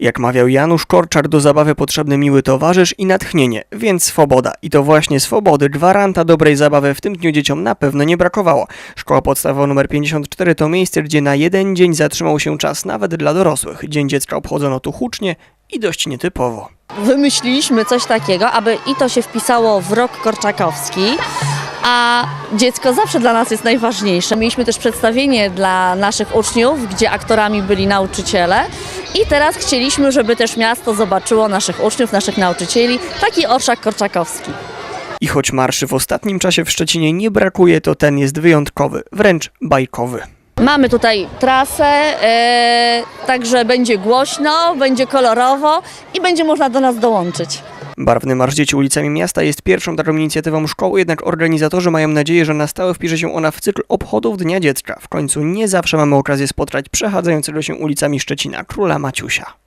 Jak mawiał Janusz Korczak, do zabawy potrzebny miły towarzysz i natchnienie, więc swoboda. I to właśnie swobody, gwaranta dobrej zabawy w tym dniu dzieciom na pewno nie brakowało. Szkoła podstawowa nr 54 to miejsce, gdzie na jeden dzień zatrzymał się czas nawet dla dorosłych. Dzień dziecka obchodzono tu hucznie i dość nietypowo. wymyśliliśmy coś takiego, aby i to się wpisało w rok korczakowski, a dziecko zawsze dla nas jest najważniejsze. Mieliśmy też przedstawienie dla naszych uczniów, gdzie aktorami byli nauczyciele i teraz chcieliśmy, żeby też miasto zobaczyło naszych uczniów, naszych nauczycieli, taki orszak korczakowski. I choć marszy w ostatnim czasie w Szczecinie nie brakuje, to ten jest wyjątkowy, wręcz bajkowy. Mamy tutaj trasę, e, także będzie głośno, będzie kolorowo i będzie można do nas dołączyć. Barwny Marsz Dzieci ulicami miasta jest pierwszą taką inicjatywą szkoły, jednak organizatorzy mają nadzieję, że na stałe wpisze się ona w cykl obchodów Dnia Dziecka. W końcu nie zawsze mamy okazję spotkać przechadzającego się ulicami Szczecina króla Maciusia.